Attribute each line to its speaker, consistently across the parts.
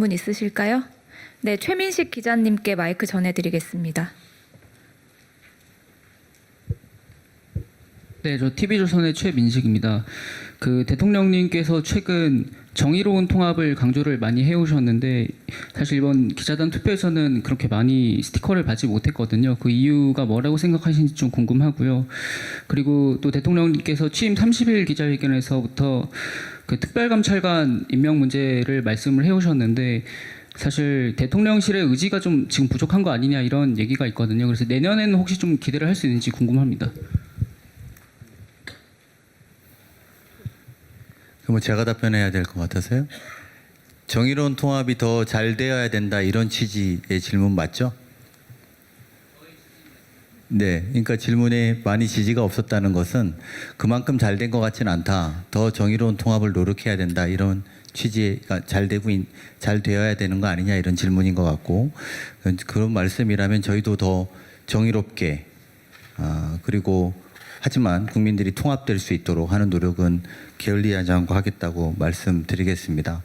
Speaker 1: 질문 있으실까요? 네, 최민식 기자님께 마이크 전해드리겠습니다.
Speaker 2: 네, 저 TV조선의 최민식입니다. 그 대통령님께서 최근 정의로운 통합을 강조를 많이 해오셨는데 사실 이번 기자단 투표에서는 그렇게 많이 스티커를 받지 못했거든요. 그 이유가 뭐라고 생각하시는지 좀 궁금하고요. 그리고 또 대통령님께서 취임 30일 기자회견에서부터 그 특별감찰관 임명 문제를 말씀을 해오셨는데 사실 대통령실의 의지가 좀 지금 부족한 거 아니냐 이런 얘기가 있거든요. 그래서 내년에는 혹시 좀 기대를 할 수 있는지 궁금합니다.
Speaker 3: 그럼 제가 답변해야 될 것 같아서요. 정의로운 통합이 더 잘 되어야 된다 이런 취지의 질문 맞죠? 네, 그러니까 질문에 많이 지지가 없었다는 것은 그만큼 잘 된 것 같지는 않다. 더 정의로운 통합을 노력해야 된다 이런 취지가 잘 되고 있- 잘 되어야 되는 거 아니냐 이런 질문인 것 같고 그런 말씀이라면 저희도 더 정의롭게 아, 그리고 하지만 국민들이 통합될 수 있도록 하는 노력은 게을리하지 않고 하겠다고 말씀드리겠습니다.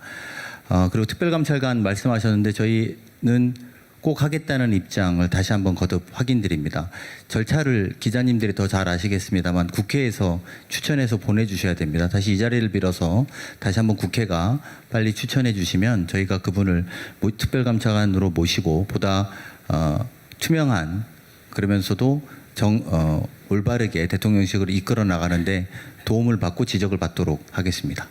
Speaker 3: 아, 그리고 특별감찰관 말씀하셨는데 저희는 꼭 하겠다는 입장을 다시 한번 거듭 확인드립니다. 절차를 기자님들이 더 잘 아시겠습니다만 국회에서 추천해서 보내주셔야 됩니다. 다시 이 자리를 빌어서 다시 한번 국회가 빨리 추천해 주시면 저희가 그분을 모- 특별감찰관으로 모시고 보다 어, 투명한 그러면서도 정, 어, 올바르게 대통령식으로 이끌어 나가는데 도움을 받고 지적을 받도록 하겠습니다.